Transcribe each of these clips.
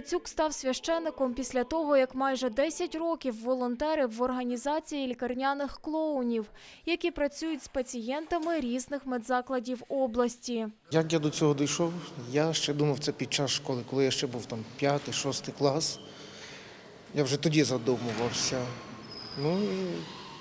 Яцюк став священником після того, як майже 10 років волонтерив в організації лікарняних клоунів, які працюють з пацієнтами різних медзакладів області. Як я до цього дійшов, я ще думав це під час школи, коли я ще був там п'ятий, шостий клас. Я вже тоді задумувався. Ну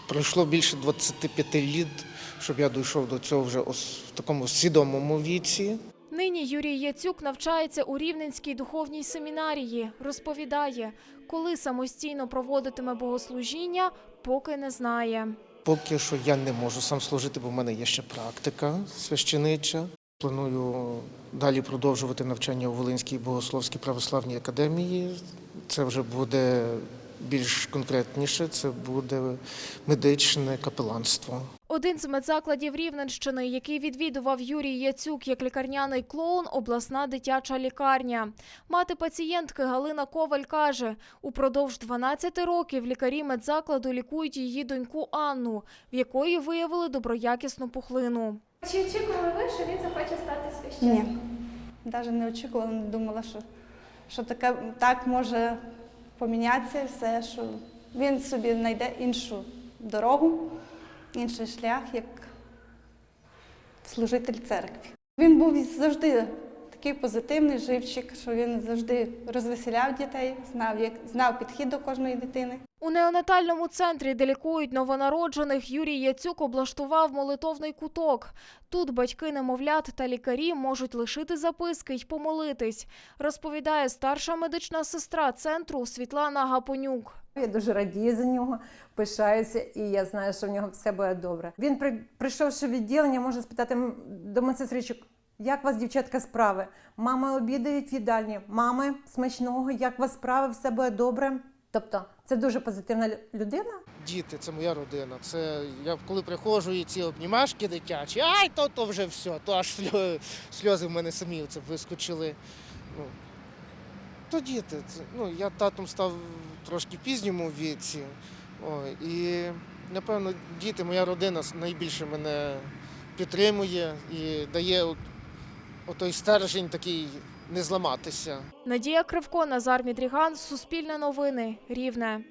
пройшло більше 25 літ, щоб я дійшов до цього вже в такому свідомому віці. Нині Юрій Яцюк навчається у Рівненській духовній семінарії. Розповідає, коли самостійно проводитиме богослужіння, поки не знає. Поки що я не можу сам служити, бо в мене є ще практика священича. Планую далі продовжувати навчання у Волинській богословській православній академії. Це вже буде більш конкретніше, це буде медичне капеланство. Один з медзакладів Рівненщини, який відвідував Юрій Яцюк як лікарняний клоун, обласна дитяча лікарня. Мати пацієнтки Галина Коваль каже, упродовж 12 років лікарі медзакладу лікують її доньку Анну, в якої виявили доброякісну пухлину. Чи очікували ви, що він захоче стати Ні, священником? навіть не очікувала, не думала, що, що таке, так може помінятися все, що він собі знайде іншу дорогу, інший шлях, як служитель церкви. Він був завжди такий позитивний живчик, що він завжди розвеселяв дітей, знав, як, знав підхід до кожної дитини. У неонатальному центрі, де лікують новонароджених, Юрій Яцюк облаштував молитовний куток. Тут батьки немовлят та лікарі можуть лишити записки й помолитись, розповідає старша медична сестра центру Світлана Гапонюк. Я дуже радію за нього, пишаюся, і я знаю, що в нього все буде добре. Він при, прийшовши в відділення, може спитати до медсестричок, як вас, дівчатка, справи? Мами обідають в їдальні, мами смачного, як вас справи, все буде добре. Тобто це дуже позитивна людина. Діти, це моя родина. Це я коли приходжу і ці обнімашки дитячі, ай, то, то вже все, то аж сльози в мене самі це вискочили. Ну, то діти. Це, ну, я татом став трошки в пізньому віці. О, і напевно, діти, моя родина найбільше мене підтримує і дає отой стержень такий не зламатися. Надія Кривко, Назар Мідріган, Суспільне новини, Рівне.